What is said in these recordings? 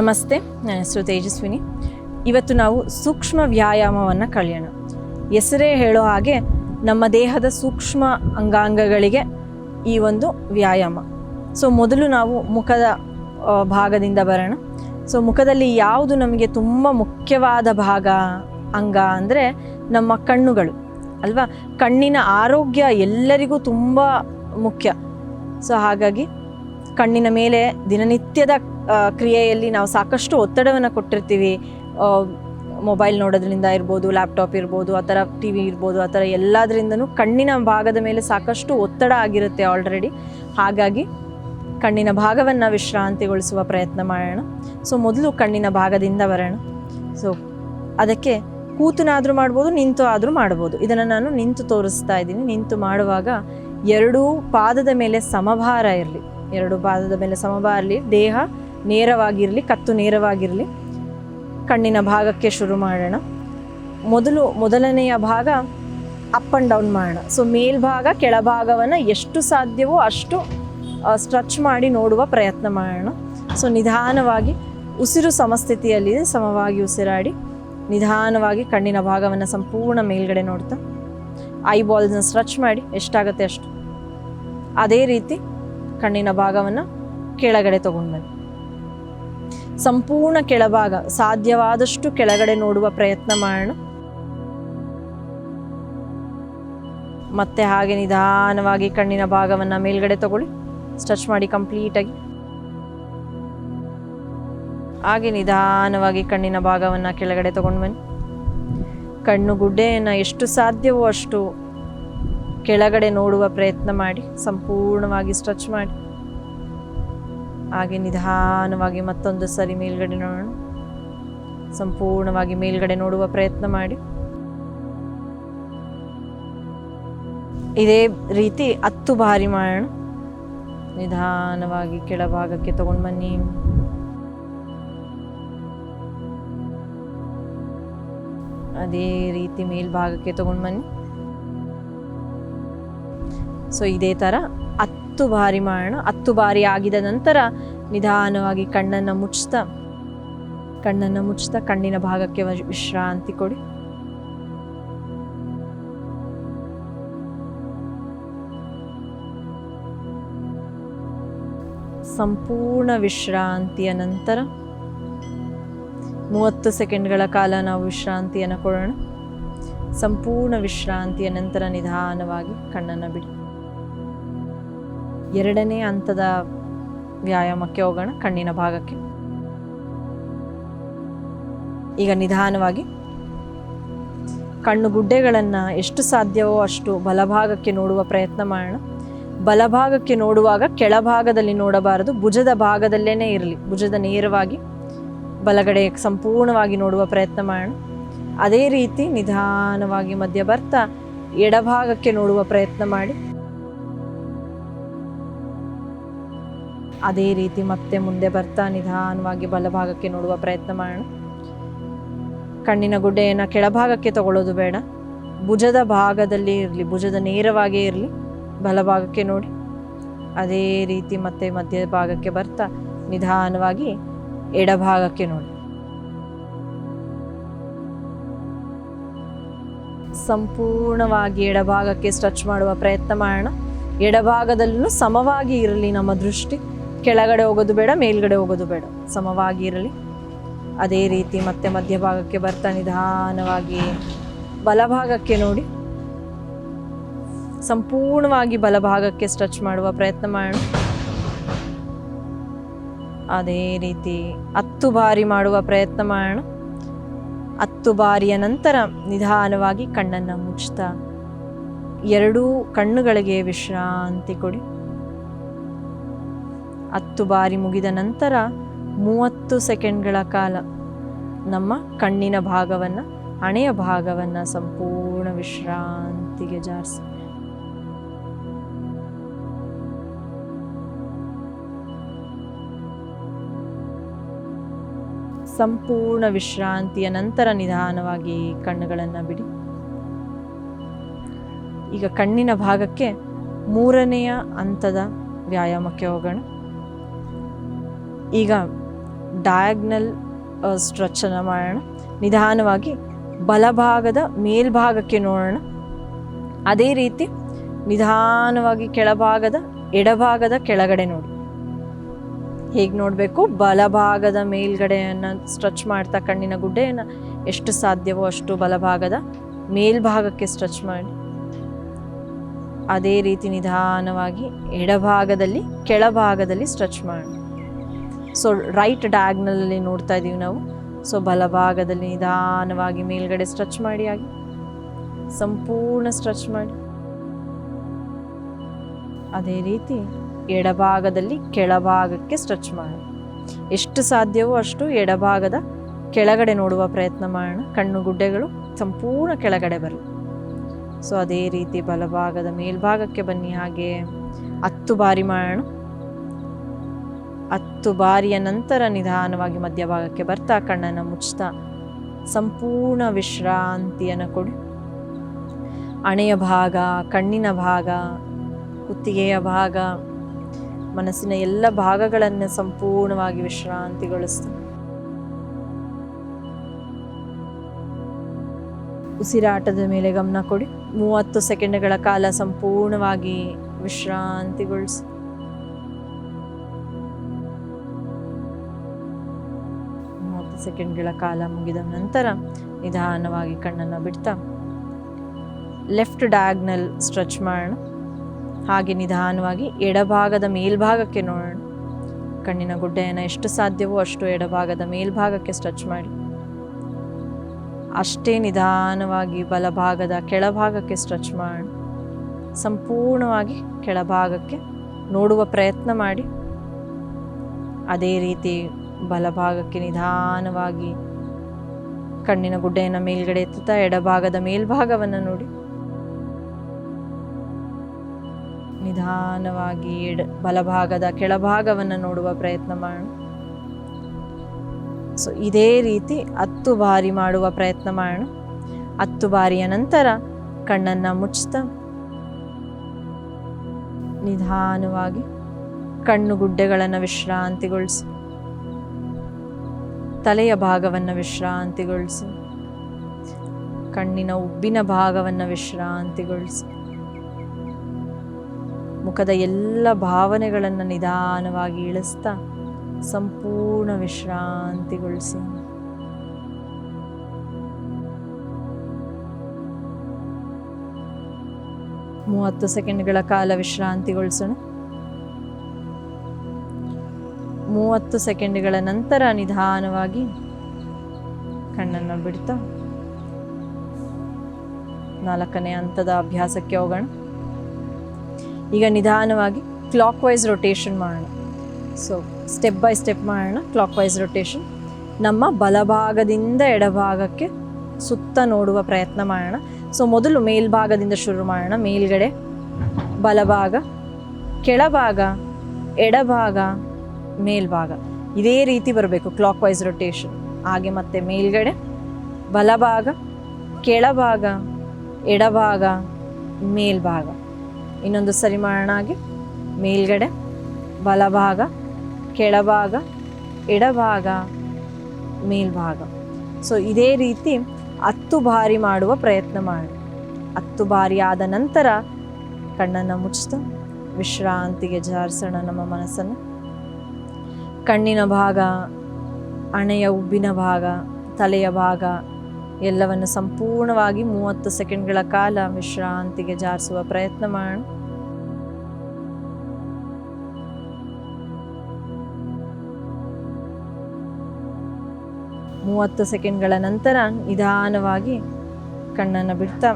ನಮಸ್ತೆ, ನನ್ನ ಹೆಸರು ತೇಜಸ್ವಿನಿ. ಇವತ್ತು ನಾವು ಸೂಕ್ಷ್ಮ ವ್ಯಾಯಾಮವನ್ನು ಕಲಿಯೋಣ. ಹೆಸರೇ ಹೇಳೋ ಹಾಗೆ ನಮ್ಮ ದೇಹದ ಸೂಕ್ಷ್ಮ ಅಂಗಾಂಗಗಳಿಗೆ ಈ ಒಂದು ವ್ಯಾಯಾಮ. ಸೊ, ಮೊದಲು ನಾವು ಮುಖದ ಭಾಗದಿಂದ ಬರೋಣ. ಸೊ, ಮುಖದಲ್ಲಿ ಯಾವುದು ನಮಗೆ ತುಂಬ ಮುಖ್ಯವಾದ ಭಾಗ, ಅಂಗ ಅಂದರೆ ನಮ್ಮ ಕಣ್ಣುಗಳು. ಅಲ್ವಾ? ಕಣ್ಣಿನ ಆರೋಗ್ಯ ಎಲ್ಲರಿಗೂ ತುಂಬ ಮುಖ್ಯ. ಸೊ, ಹಾಗಾಗಿ ಕಣ್ಣಿನ ಮೇಲೆ ದಿನನಿತ್ಯದ ಕ್ರಿಯೆಯಲ್ಲಿ ನಾವು ಸಾಕಷ್ಟು ಒತ್ತಡವನ್ನು ಕೊಟ್ಟಿರ್ತೀವಿ. ಮೊಬೈಲ್ ನೋಡೋದ್ರಿಂದ ಇರ್ಬೋದು, ಲ್ಯಾಪ್ಟಾಪ್ ಇರ್ಬೋದು, ಆ ಥರ ಟಿ ವಿ ಇರ್ಬೋದು, ಆ ಥರ ಎಲ್ಲದರಿಂದನೂ ಕಣ್ಣಿನ ಭಾಗದ ಮೇಲೆ ಸಾಕಷ್ಟು ಒತ್ತಡ ಆಗಿರುತ್ತೆ ಆಲ್ರೆಡಿ ಹಾಗಾಗಿ ಕಣ್ಣಿನ ಭಾಗವನ್ನು ವಿಶ್ರಾಂತಿಗೊಳಿಸುವ ಪ್ರಯತ್ನ ಮಾಡೋಣ. ಸೊ ಮೊದಲು ಕಣ್ಣಿನ ಭಾಗದಿಂದ ಬರೋಣ. ಸೊ ಅದಕ್ಕೆ ಕೂತನಾದರೂ ಮಾಡ್ಬೋದು, ನಿಂತು ಆದರೂ ಮಾಡ್ಬೋದು. ಇದನ್ನು ನಾನು ನಿಂತು ತೋರಿಸ್ತಾ ಇದ್ದೀನಿ. ನಿಂತು ಮಾಡುವಾಗ ಎರಡೂ ಪಾದದ ಮೇಲೆ ಸಮಭಾರ ಇರಲಿ. ಎರಡು ಪಾದದ ಮೇಲೆ ಸಮಭಾರ ಇರಲಿ. ದೇಹ ನೇರವಾಗಿರಲಿ, ಕತ್ತು ನೇರವಾಗಿರಲಿ, ಕಣ್ಣಿನ ಭಾಗಕ್ಕೆ ಶುರು ಮಾಡೋಣ. ಮೊದಲು, ಮೊದಲನೆಯ ಭಾಗ ಅಪ್ ಆ್ಯಂಡ್ ಡೌನ್ ಮಾಡೋಣ. ಸೊ ಮೇಲ್ಭಾಗ, ಕೆಳಭಾಗವನ್ನು ಎಷ್ಟು ಸಾಧ್ಯವೋ ಅಷ್ಟು ಸ್ಟ್ರಚ್ ಮಾಡಿ ನೋಡುವ ಪ್ರಯತ್ನ ಮಾಡೋಣ. ಸೊ ನಿಧಾನವಾಗಿ ಉಸಿರು ಸಮಸ್ಥಿತಿಯಲ್ಲಿದೆ ಸಮವಾಗಿ ಉಸಿರಾಡಿ, ನಿಧಾನವಾಗಿ ಕಣ್ಣಿನ ಭಾಗವನ್ನು ಸಂಪೂರ್ಣ ಮೇಲ್ಗಡೆ ನೋಡ್ತಾ ಐ ಬಾಲ್ಸ್ನ ಸ್ಟ್ರಚ್ ಮಾಡಿ, ಎಷ್ಟಾಗತ್ತೆ ಅಷ್ಟು. ಅದೇ ರೀತಿ ಕಣ್ಣಿನ ಭಾಗವನ್ನು ಕೆಳಗಡೆ ತಗೊಂಡು ಬನ್ನಿ. ಸಂಪೂರ್ಣ ಕೆಳಭಾಗ, ಸಾಧ್ಯವಾದಷ್ಟು ಕೆಳಗಡೆ ನೋಡುವ ಪ್ರಯತ್ನ ಮಾಡೋಣ. ಮತ್ತೆ ಹಾಗೆ ನಿಧಾನವಾಗಿ ಕಣ್ಣಿನ ಭಾಗವನ್ನು ಮೇಲ್ಗಡೆ ತಗೊಳ್ಳಿ. ಸ್ಟ್ರೆಚ್ ಮಾಡಿ ಕಂಪ್ಲೀಟಾಗಿ ಹಾಗೆ ನಿಧಾನವಾಗಿ ಕಣ್ಣಿನ ಭಾಗವನ್ನು ಕೆಳಗಡೆ ತಗೊಂಡು ಬನ್ನಿ. ಕಣ್ಣು ಗುಡ್ಡೆಯನ್ನು ಎಷ್ಟು ಸಾಧ್ಯವೋ ಅಷ್ಟು ಕೆಳಗಡೆ ನೋಡುವ ಪ್ರಯತ್ನ ಮಾಡಿ, ಸಂಪೂರ್ಣವಾಗಿ ಸ್ಟ್ರೆಚ್ ಮಾಡಿ. ಹಾಗೆ ನಿಧಾನವಾಗಿ ಮತ್ತೊಂದು ಸರಿ ಮೇಲ್ಗಡೆ ನೋಡೋಣ. ಸಂಪೂರ್ಣವಾಗಿ ಮೇಲ್ಗಡೆ ನೋಡುವ ಪ್ರಯತ್ನ ಮಾಡಿ. ಇದೇ ರೀತಿ ಹತ್ತು ಬಾರಿ ಮಾಡೋಣ. ನಿಧಾನವಾಗಿ ಕೆಳಭಾಗಕ್ಕೆ ತಗೊಂಡು ಬನ್ನಿ. ಅದೇ ರೀತಿ ಮೇಲ್ಭಾಗಕ್ಕೆ ತಗೊಂಡು ಬನ್ನಿ. ಸೊ ಇದೇ ಥರ ಹತ್ತು ಬಾರಿ ಮಾಡೋಣ ಹತ್ತು ಬಾರಿ ಆಗಿದ ನಂತರ ನಿಧಾನವಾಗಿ ಕಣ್ಣನ್ನು ಮುಚ್ಚುತ್ತಾ ಕಣ್ಣನ್ನು ಮುಚ್ಚುತ್ತಾ ಕಣ್ಣಿನ ಭಾಗಕ್ಕೆ ವಿಶ್ರಾಂತಿ ಕೊಡಿ. ಸಂಪೂರ್ಣ ವಿಶ್ರಾಂತಿಯ ನಂತರ ಮೂವತ್ತು ಸೆಕೆಂಡ್ಗಳ ಕಾಲ ನಾವು ವಿಶ್ರಾಂತಿಯನ್ನು ಕೊಡೋಣ. ಸಂಪೂರ್ಣ ವಿಶ್ರಾಂತಿಯ ನಂತರ ನಿಧಾನವಾಗಿ ಕಣ್ಣನ್ನು ಬಿಡಿ. ಎರಡನೇ ಹಂತದ ವ್ಯಾಯಾಮಕ್ಕೆ ಹೋಗೋಣ, ಕಣ್ಣಿನ ಭಾಗಕ್ಕೆ. ಈಗ ನಿಧಾನವಾಗಿ. ಕಣ್ಣು ಗುಡ್ಡೆಗಳನ್ನು ಎಷ್ಟು ಸಾಧ್ಯವೋ ಅಷ್ಟು ಬಲಭಾಗಕ್ಕೆ ನೋಡುವ ಪ್ರಯತ್ನ ಮಾಡೋಣ. ಬಲಭಾಗಕ್ಕೆ ನೋಡುವಾಗ ಕೆಳಭಾಗದಲ್ಲಿ ನೋಡಬಾರದು, ಭುಜದ ಭಾಗದಲ್ಲೇ ಇರಲಿ. ಭುಜದ ನೇರವಾಗಿ ಬಲಗಡೆ ಸಂಪೂರ್ಣವಾಗಿ ನೋಡುವ ಪ್ರಯತ್ನ ಮಾಡೋಣ. ಅದೇ ರೀತಿ ನಿಧಾನವಾಗಿ ಮಧ್ಯ ಬರ್ತಾ ಎಡಭಾಗಕ್ಕೆ ನೋಡುವ ಪ್ರಯತ್ನ ಮಾಡಿ. ಅದೇ ರೀತಿ ಮತ್ತೆ ಮುಂದೆ ಬರ್ತಾ ನಿಧಾನವಾಗಿ ಬಲಭಾಗಕ್ಕೆ ನೋಡುವ ಪ್ರಯತ್ನ ಮಾಡೋಣ. ಕಣ್ಣಿನ ಗುಡ್ಡೆಯನ್ನು ಕೆಳಭಾಗಕ್ಕೆ ತಗೊಳ್ಳೋದು ಬೇಡ. ಭುಜದ ಭಾಗದಲ್ಲಿ ಇರಲಿ, ಭುಜದ ನೇರವಾಗೇ ಇರಲಿ, ಬಲಭಾಗಕ್ಕೆ ನೋಡಿ. ಅದೇ ರೀತಿ ಮತ್ತೆ ಮಧ್ಯ ಭಾಗಕ್ಕೆ ಬರ್ತಾ ನಿಧಾನವಾಗಿ ಎಡಭಾಗಕ್ಕೆ ನೋಡಿ. ಸಂಪೂರ್ಣವಾಗಿ ಎಡಭಾಗಕ್ಕೆ ಸ್ಟ್ರೆಚ್ ಮಾಡುವ ಪ್ರಯತ್ನ ಮಾಡೋಣ. ಎಡಭಾಗದಲ್ಲೂ ಸಮವಾಗಿ ಇರಲಿ ನಮ್ಮ ದೃಷ್ಟಿ. ಕೆಳಗಡೆ ಹೋಗೋದು ಬೇಡ, ಮೇಲ್ಗಡೆ ಹೋಗೋದು ಬೇಡ. ಸಮವಾಗಿ ಇರಲಿ. ಅದೇ ರೀತಿ ಮತ್ತೆ ಮಧ್ಯಭಾಗಕ್ಕೆ ಬರ್ತಾ ನಿಧಾನವಾಗಿ ಬಲಭಾಗಕ್ಕೆ ನೋಡಿ. ಸಂಪೂರ್ಣವಾಗಿ ಬಲಭಾಗಕ್ಕೆ ಸ್ಟ್ರೆಚ್ ಮಾಡುವ ಪ್ರಯತ್ನ ಮಾಡೋಣ. ಅದೇ ರೀತಿ ಹತ್ತು ಬಾರಿ ಮಾಡುವ ಪ್ರಯತ್ನ ಮಾಡೋಣ. ಹತ್ತು ಬಾರಿಯ ನಂತರ ನಿಧಾನವಾಗಿ ಕಣ್ಣನ್ನು ಮುಚ್ಚುತ್ತಾ, ಎರಡೂ ಕಣ್ಣುಗಳಿಗೆ ವಿಶ್ರಾಂತಿ ಕೊಡಿ. ಹತ್ತು ಬಾರಿ ಮುಗಿದ ನಂತರ ಮೂವತ್ತು ಸೆಕೆಂಡ್ಗಳ ಕಾಲ ನಮ್ಮ ಕಣ್ಣಿನ ಭಾಗವನ್ನು, ಹಣೆಯ ಭಾಗವನ್ನು ಸಂಪೂರ್ಣ ವಿಶ್ರಾಂತಿಗೆ ಜಾರಿಸಿ. ಸಂಪೂರ್ಣ ವಿಶ್ರಾಂತಿಯ ನಂತರ ನಿಧಾನವಾಗಿ ಕಣ್ಣುಗಳನ್ನು ಬಿಡಿ. ಈಗ ಕಣ್ಣಿನ ಭಾಗಕ್ಕೆ ಮೂರನೆಯ ಹಂತದ ವ್ಯಾಯಾಮಕ್ಕೆ ಹೋಗೋಣ. ಈಗ ಡಯಾಗ್ನಲ್ ಸ್ಟ್ರೆಚನ್ನು ಮಾಡೋಣ. ನಿಧಾನವಾಗಿ ಬಲಭಾಗದ ಮೇಲ್ಭಾಗಕ್ಕೆ ನೋಡೋಣ. ಅದೇ ರೀತಿ ನಿಧಾನವಾಗಿ ಕೆಳಭಾಗದ ಎಡಭಾಗದ ಕೆಳಗಡೆ ನೋಡಿ. ಹೇಗೆ ನೋಡಬೇಕು? ಬಲಭಾಗದ ಮೇಲ್ಗಡೆಯನ್ನು ಸ್ಟ್ರೆಚ್ ಮಾಡ್ತಾ ಕಣ್ಣಿನ ಗುಡ್ಡೆಯನ್ನು ಎಷ್ಟು ಸಾಧ್ಯವೋ ಅಷ್ಟು ಬಲಭಾಗದ ಮೇಲ್ಭಾಗಕ್ಕೆ ಸ್ಟ್ರೆಚ್ ಮಾಡಿ. ಅದೇ ರೀತಿ ನಿಧಾನವಾಗಿ ಎಡಭಾಗದಲ್ಲಿ ಕೆಳಭಾಗದಲ್ಲಿ ಸ್ಟ್ರೆಚ್ ಮಾಡಿ. ಸೊ ರೈಟ್ ಡಯಾಗ್ನಲಲ್ಲಿ ನೋಡ್ತಾ ಇದ್ದೀವಿ ನಾವು. ಸೊ ಬಲಭಾಗದಲ್ಲಿ ನಿಧಾನವಾಗಿ ಮೇಲ್ಗಡೆ ಸ್ಟ್ರೆಚ್ ಮಾಡಿ ಆಗಿ ಸಂಪೂರ್ಣ ಸ್ಟ್ರೆಚ್ ಮಾಡಿ. ಅದೇ ರೀತಿ ಎಡಭಾಗದಲ್ಲಿ ಕೆಳಭಾಗಕ್ಕೆ ಸ್ಟ್ರೆಚ್ ಮಾಡಿ ಎಷ್ಟು ಸಾಧ್ಯವೋ ಅಷ್ಟು ಎಡಭಾಗದ ಕೆಳಗಡೆ ನೋಡುವ ಪ್ರಯತ್ನ ಮಾಡೋಣ. ಕಣ್ಣು ಗುಡ್ಡೆಗಳು ಸಂಪೂರ್ಣ ಕೆಳಗಡೆ ಬರಲಿ. ಸೊ ಅದೇ ರೀತಿ ಬಲಭಾಗದ ಮೇಲ್ಭಾಗಕ್ಕೆ ಬನ್ನಿ ಹಾಗೆ. ಹತ್ತು ಬಾರಿ ಮಾಡೋಣ. ಹತ್ತು ಬಾರಿಯ ನಂತರ ನಿಧಾನವಾಗಿ ಮಧ್ಯಭಾಗಕ್ಕೆ ಬರ್ತಾ ಕಣ್ಣನ್ನು ಮುಚ್ತಾ ಸಂಪೂರ್ಣ ವಿಶ್ರಾಂತಿಯನ್ನು ಕೊಡಿ. ಹಣೆಯ ಭಾಗ, ಕಣ್ಣಿನ ಭಾಗ, ಕುತ್ತಿಗೆಯ ಭಾಗ, ಮನಸ್ಸಿನ ಎಲ್ಲ ಭಾಗಗಳನ್ನು ಸಂಪೂರ್ಣವಾಗಿ ವಿಶ್ರಾಂತಿಗೊಳಿಸ್ತಾ ಉಸಿರಾಟದ ಮೇಲೆ ಗಮನ ಕೊಡಿ. ಮೂವತ್ತು ಸೆಕೆಂಡ್ಗಳ ಕಾಲ ಸಂಪೂರ್ಣವಾಗಿ ವಿಶ್ರಾಂತಿಗೊಳಿಸಿ. ಸೆಕೆಂಡ್ಗಳ ಕಾಲ ಮುಗಿದ ನಂತರ ನಿಧಾನವಾಗಿ ಕಣ್ಣನ್ನು ಬಿಡ್ತಾ, ಲೆಫ್ಟ್ ಡಯಾಗ್ನಲ್ ಸ್ಟ್ರೆಚ್ ಮಾಡೋಣ ಹಾಗೆ ನಿಧಾನವಾಗಿ ಎಡಭಾಗದ ಮೇಲ್ಭಾಗಕ್ಕೆ ನೋಡೋಣ ಕಣ್ಣಿನ ಗುಡ್ಡೆಯನ್ನು ಎಷ್ಟು ಸಾಧ್ಯವೋ ಅಷ್ಟು ಎಡಭಾಗದ ಮೇಲ್ಭಾಗಕ್ಕೆ ಸ್ಟ್ರೆಚ್ ಮಾಡಿ. ಅಷ್ಟೇ ನಿಧಾನವಾಗಿ ಬಲಭಾಗದ ಕೆಳಭಾಗಕ್ಕೆ ಸ್ಟ್ರೆಚ್ ಮಾಡೋಣ ಸಂಪೂರ್ಣವಾಗಿ ಕೆಳಭಾಗಕ್ಕೆ ನೋಡುವ ಪ್ರಯತ್ನ ಮಾಡಿ. ಅದೇ ರೀತಿ ಬಲಭಾಗಕ್ಕೆ ನಿಧಾನವಾಗಿ ಕಣ್ಣಿನ ಗುಡ್ಡೆಯನ್ನು ಮೇಲ್ಗಡೆ ಎತ್ತುತ್ತಾ ಎಡಭಾಗದ ಮೇಲ್ಭಾಗವನ್ನು ನೋಡಿ. ನಿಧಾನವಾಗಿ ಎಡ ಬಲಭಾಗದ ಕೆಳಭಾಗವನ್ನು ನೋಡುವ ಪ್ರಯತ್ನ ಮಾಡೋಣ ಸೊ ಇದೇ ರೀತಿ ಹತ್ತು ಬಾರಿ ಮಾಡುವ ಪ್ರಯತ್ನ ಮಾಡೋಣ ಹತ್ತು ಬಾರಿಯ ನಂತರ ಕಣ್ಣನ್ನು ಮುಚ್ಚುತ್ತಾ ನಿಧಾನವಾಗಿ ಕಣ್ಣು ಗುಡ್ಡೆಗಳನ್ನು ವಿಶ್ರಾಂತಿಗೊಳಿಸಿ. ತಲೆಯ ಭಾಗವನ್ನು ವಿಶ್ರಾಂತಿಗೊಳಿಸು. ಕಣ್ಣಿನ ಉಬ್ಬಿನ ಭಾಗವನ್ನು ವಿಶ್ರಾಂತಿಗೊಳಿಸು. ಮುಖದ ಎಲ್ಲ ಭಾವನೆಗಳನ್ನು ನಿಧಾನವಾಗಿ ಇಳಿಸ್ತಾ ಸಂಪೂರ್ಣ ವಿಶ್ರಾಂತಿಗೊಳಿಸಿ. ಮೂವತ್ತು ಸೆಕೆಂಡ್ಗಳ ಕಾಲ ವಿಶ್ರಾಂತಿಗೊಳಿಸೋಣ. ಮೂವತ್ತು ಸೆಕೆಂಡ್ಗಳ ನಂತರ ನಿಧಾನವಾಗಿ ಕಣ್ಣನ್ನು ಬಿಡ್ತಾ ನಾಲ್ಕನೇ ಹಂತದ ಅಭ್ಯಾಸಕ್ಕೆ ಹೋಗೋಣ. ಈಗ ನಿಧಾನವಾಗಿ ಕ್ಲಾಕ್ ವೈಸ್ ರೊಟೇಷನ್ ಮಾಡೋಣ. ಸೊ ಸ್ಟೆಪ್ ಬೈ ಸ್ಟೆಪ್ ಮಾಡೋಣ ಕ್ಲಾಕ್ ವೈಸ್ ರೊಟೇಷನ್ ನಮ್ಮ ಬಲಭಾಗದಿಂದ ಎಡಭಾಗಕ್ಕೆ ಸುತ್ತ ನೋಡುವ ಪ್ರಯತ್ನ ಮಾಡೋಣ. ಸೊ ಮೊದಲು ಮೇಲ್ಭಾಗದಿಂದ ಶುರು ಮಾಡೋಣ. ಮೇಲ್ಗಡೆ ಬಲಭಾಗ, ಕೆಳಭಾಗ, ಎಡಭಾಗ ಮೇಲ್ಭಾಗ. ಇದೇ ರೀತಿ ಬರಬೇಕು ಕ್ಲಾಕ್ ವೈಸ್ ರೊಟೇಷನ್ ಹಾಗೆ ಮತ್ತೆ ಮೇಲ್ಗಡೆ ಬಲಭಾಗ, ಕೆಳಭಾಗ, ಎಡಭಾಗ, ಮೇಲ್ಭಾಗ. ಇನ್ನೊಂದು ಸರಿ ಮಾಡೋಣ ಹಾಗೆ. ಮೇಲ್ಗಡೆ ಬಲಭಾಗ, ಕೆಳಭಾಗ, ಎಡಭಾಗ, ಮೇಲ್ಭಾಗ. ಸೊ ಇದೇ ರೀತಿ ಹತ್ತು ಬಾರಿ ಮಾಡುವ ಪ್ರಯತ್ನ ಮಾಡಿ. ಹತ್ತು ಬಾರಿ ಆದ ನಂತರ ಕಣ್ಣನ್ನು ಮುಚ್ಚಿತು ವಿಶ್ರಾಂತಿಗೆ ಜಾರಿಸೋಣ ನಮ್ಮ ಮನಸ್ಸನ್ನು. ಕಣ್ಣಿನ ಭಾಗ ಹಣೆಯ ಉಬ್ಬಿನ ಭಾಗ, ತಲೆಯ ಭಾಗ, ಎಲ್ಲವನ್ನು ಸಂಪೂರ್ಣವಾಗಿ ಮೂವತ್ತು ಸೆಕೆಂಡ್ಗಳ ಕಾಲ ವಿಶ್ರಾಂತಿಗೆ ಜಾರಿಸುವ ಪ್ರಯತ್ನ ಮಾಡೋಣ ಮೂವತ್ತು ಸೆಕೆಂಡ್ಗಳ ನಂತರ ನಿಧಾನವಾಗಿ ಕಣ್ಣನ್ನು ಬಿಡ್ತಾ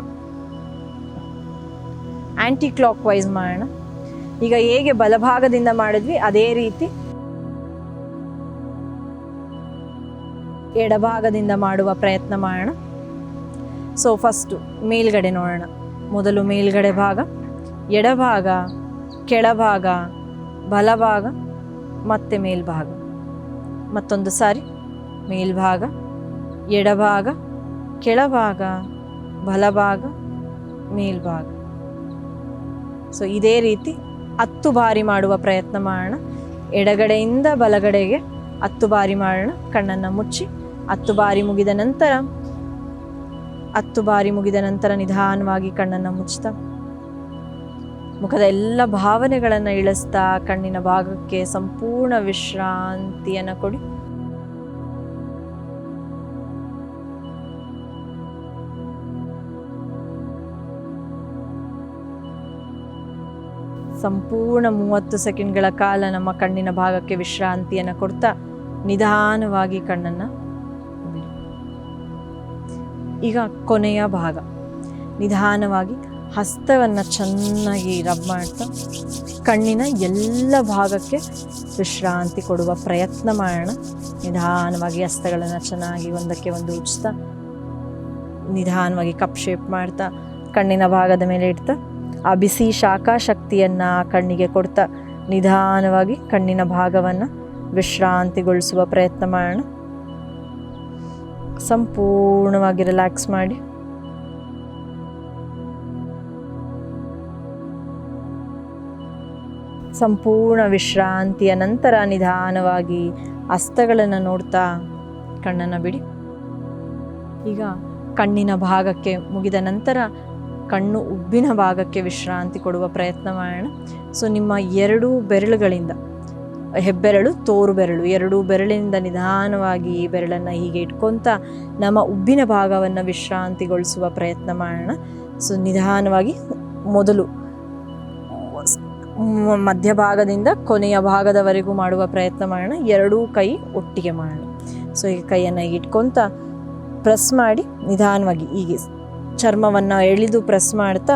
ಆ್ಯಂಟಿ ಕ್ಲಾಕ್ ವೈಸ್ ಮಾಡೋಣ ಈಗ ಹೇಗೆ ಬಲಭಾಗದಿಂದ ಮಾಡಿದ್ವಿ, ಅದೇ ರೀತಿ ಎಡಭಾಗದಿಂದ ಮಾಡುವ ಪ್ರಯತ್ನ ಮಾಡೋಣ. ಸೊ ಫಸ್ಟು ಮೇಲ್ಗಡೆ ನೋಡೋಣ. ಮೊದಲು ಮೇಲ್ಗಡೆ ಭಾಗ, ಎಡಭಾಗ, ಕೆಳಭಾಗ, ಬಲಭಾಗ, ಮತ್ತೆ ಮೇಲ್ಭಾಗ. ಮತ್ತೊಂದು ಸಾರಿ, ಮೇಲ್ಭಾಗ, ಎಡಭಾಗ, ಕೆಳಭಾಗ, ಬಲಭಾಗ, ಮೇಲ್ಭಾಗ. ಸೊ ಇದೇ ರೀತಿ ಹತ್ತು ಬಾರಿ ಮಾಡುವ ಪ್ರಯತ್ನ ಮಾಡೋಣ. ಎಡಗಡೆಯಿಂದ ಬಲಗಡೆಗೆ ಹತ್ತು ಬಾರಿ ಮಾಡೋಣ. ಕಣ್ಣನ್ನು ಮುಚ್ಚಿ. ಹತ್ತು ಬಾರಿ ಮುಗಿದ ನಂತರ, ಹತ್ತು ಬಾರಿ ಮುಗಿದ ನಂತರ ನಿಧಾನವಾಗಿ ಕಣ್ಣನ್ನು ಮುಚ್ತಾ, ಮುಖದ ಎಲ್ಲ ಭಾವನೆಗಳನ್ನು ಇಳಿಸ್ತಾ ಕಣ್ಣಿನ ಭಾಗಕ್ಕೆ ಸಂಪೂರ್ಣ ವಿಶ್ರಾಂತಿಯನ್ನು ಕೊಡಿ ಸಂಪೂರ್ಣ ಮೂವತ್ತು ಸೆಕೆಂಡ್ಗಳ ಕಾಲ ನಮ್ಮ ಕಣ್ಣಿನ ಭಾಗಕ್ಕೆ ವಿಶ್ರಾಂತಿಯನ್ನು ಕೊಡ್ತಾ ನಿಧಾನವಾಗಿ ಕಣ್ಣನ್ನು. ಈಗ ಕೊನೆಯ ಭಾಗ. ನಿಧಾನವಾಗಿ ಹಸ್ತವನ್ನು ಚೆನ್ನಾಗಿ ರಬ್ ಮಾಡ್ತಾ ಕಣ್ಣಿನ ಎಲ್ಲ ಭಾಗಕ್ಕೆ ವಿಶ್ರಾಂತಿ ಕೊಡುವ ಪ್ರಯತ್ನ ಮಾಡೋಣ. ನಿಧಾನವಾಗಿ ಹಸ್ತಗಳನ್ನು ಚೆನ್ನಾಗಿ ಒಂದಕ್ಕೆ ಒಂದು ಉಜ್ತಾ ನಿಧಾನವಾಗಿ ಕಪ್ ಶೇಪ್ ಮಾಡ್ತಾ ಕಣ್ಣಿನ ಭಾಗದ ಮೇಲೆ ಇಡ್ತಾ ಆ ಬಿಸಿ ಶಾಖಾಶಕ್ತಿಯನ್ನು ಕಣ್ಣಿಗೆ ಕೊಡ್ತಾ ನಿಧಾನವಾಗಿ ಕಣ್ಣಿನ ಭಾಗವನ್ನು ವಿಶ್ರಾಂತಿಗೊಳಿಸುವ ಪ್ರಯತ್ನ ಮಾಡೋಣ. ಸಂಪೂರ್ಣವಾಗಿ ರಿಲ್ಯಾಕ್ಸ್ ಮಾಡಿ. ಸಂಪೂರ್ಣ ವಿಶ್ರಾಂತಿಯ ನಂತರ ನಿಧಾನವಾಗಿ ಅಸ್ತಗಳನ್ನು ನೋಡ್ತಾ ಕಣ್ಣನ್ನು ಬಿಡಿ. ಈಗ ಕಣ್ಣಿನ ಭಾಗಕ್ಕೆ ಮುಗಿದ ನಂತರ ಕಣ್ಣು ಉಬ್ಬಿನ ಭಾಗಕ್ಕೆ ವಿಶ್ರಾಂತಿ ಕೊಡುವ ಪ್ರಯತ್ನ ಮಾಡೋಣ. ಸೊ ನಿಮ್ಮ ಎರಡೂ ಬೆರಳುಗಳಿಂದ ಹೆಬ್ಬೆರಳು ತೋರು ಬೆರಳು. ಎರಡೂ ಬೆರಳಿನಿಂದ ನಿಧಾನವಾಗಿ ಈ ಬೆರಳನ್ನು ಹೀಗೆ ಇಟ್ಕೊತ ನಮ್ಮ ಉಬ್ಬಿನ ಭಾಗವನ್ನು ವಿಶ್ರಾಂತಿಗೊಳಿಸುವ ಪ್ರಯತ್ನ ಮಾಡೋಣ. ಸೊ, ನಿಧಾನವಾಗಿ ಮೊದಲು ಮಧ್ಯಭಾಗದಿಂದ ಕೊನೆಯ ಭಾಗದವರೆಗೂ ಮಾಡುವ ಪ್ರಯತ್ನ ಮಾಡೋಣ. ಎರಡೂ ಕೈ ಒಟ್ಟಿಗೆ ಮಾಡೋಣ. ಸೊ ಈ ಕೈಯನ್ನು ಇಟ್ಕೊತ ಪ್ರೆಸ್ ಮಾಡಿ ನಿಧಾನವಾಗಿ ಹೀಗೆ ಚರ್ಮವನ್ನು ಎಳೆದು ಪ್ರೆಸ್ ಮಾಡ್ತಾ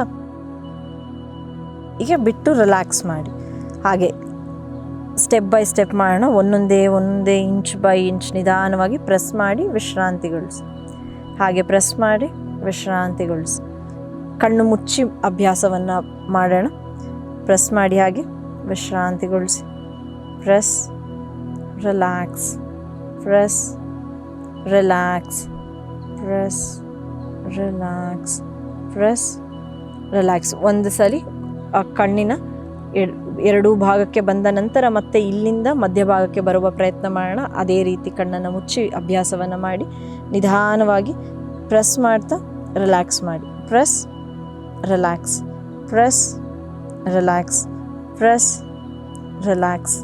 ಈಗ ಬಿಟ್ಟು ರಿಲ್ಯಾಕ್ಸ್ ಮಾಡಿ. ಹಾಗೆ ಸ್ಟೆಪ್ ಬೈ ಸ್ಟೆಪ್ ಮಾಡೋಣ. ಒಂದೊಂದೇ ಒಂದೇ ಇಂಚ್ ಬೈ ಇಂಚ್ ನಿಧಾನವಾಗಿ ಪ್ರೆಸ್ ಮಾಡಿ ವಿಶ್ರಾಂತಿಗೊಳಿಸಿ. ಹಾಗೆ ಪ್ರೆಸ್ ಮಾಡಿ ವಿಶ್ರಾಂತಿಗೊಳಿಸಿ. ಕಣ್ಣು ಮುಚ್ಚಿ ಅಭ್ಯಾಸವನ್ನು ಮಾಡೋಣ. ಪ್ರೆಸ್ ಮಾಡಿ ಹಾಗೆ ವಿಶ್ರಾಂತಿಗೊಳಿಸಿ. Press relax press relax press relax press relax ಒಂದು ಸಲ ಕಣ್ಣಿನ ಎರಡೂ ಭಾಗಕ್ಕೆ ಬಂದ ನಂತರ ಮತ್ತೆ ಇಲ್ಲಿಂದ ಮಧ್ಯಭಾಗಕ್ಕೆ ಬರುವ ಪ್ರಯತ್ನ ಮಾಡೋಣ. ಅದೇ ರೀತಿ ಕಣ್ಣನ್ನು ಮುಚ್ಚಿ ಅಭ್ಯಾಸವನ್ನು ಮಾಡಿ, ನಿಧಾನವಾಗಿ ಪ್ರೆಸ್ ಮಾಡ್ತಾ ರಿಲ್ಯಾಕ್ಸ್ ಮಾಡಿ. Press, relax press relax press relax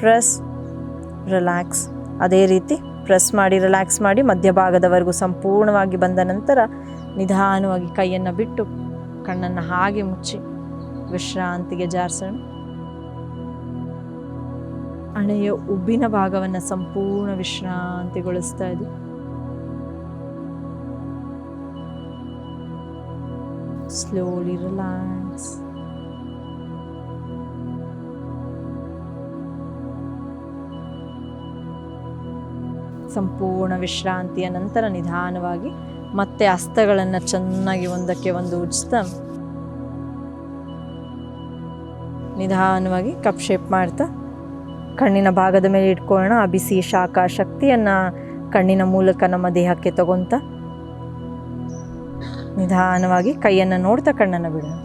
press, relax. ಅದೇ ರೀತಿ ಪ್ರೆಸ್ ಮಾಡಿ, ರಿಲ್ಯಾಕ್ಸ್ ಮಾಡಿ ಮಧ್ಯಭಾಗದವರೆಗೂ ಸಂಪೂರ್ಣವಾಗಿ ಬಂದ ನಂತರ ನಿಧಾನವಾಗಿ ಕೈಯನ್ನು ಬಿಟ್ಟು ಕಣ್ಣನ್ನು ಹಾಗೆ ಮುಚ್ಚಿ ವಿಶ್ರಾಂತಿಗೆ ಜಾರಿಸೋಣ ಹಣೆಯ ಉಬ್ಬಿನ ಭಾಗವನ್ನು ಸಂಪೂರ್ಣ ವಿಶ್ರಾಂತಿಗೊಳಿಸ್ತಾ ಇದೆ ಸ್ಲೋಲಿ ರಿಲ್ಯಾಕ್ಸ್ ಸಂಪೂರ್ಣ ವಿಶ್ರಾಂತಿಯ ನಂತರ ನಿಧಾನವಾಗಿ ಮತ್ತೆ ಹಸ್ತಗಳನ್ನು ಚೆನ್ನಾಗಿ ಒಂದಕ್ಕೆ ಒಂದು ಉಜ್ತಾ ನಿಧಾನವಾಗಿ ಕಪ್ ಶೇಪ್ ಮಾಡ್ತಾ ಕಣ್ಣಿನ ಭಾಗದ ಮೇಲೆ ಇಟ್ಕೊಳ್ಳೋಣ, ಆ ಬಿಸಿ ಶಾಖ ಶಕ್ತಿಯನ್ನು ಕಣ್ಣಿನ ಮೂಲಕ ನಮ್ಮ ದೇಹಕ್ಕೆ ತಗೊಂತ ನಿಧಾನವಾಗಿ ಕೈಯನ್ನು ನೋಡ್ತಾ ಕಣ್ಣನ್ನು ಬಿಡೋಣ.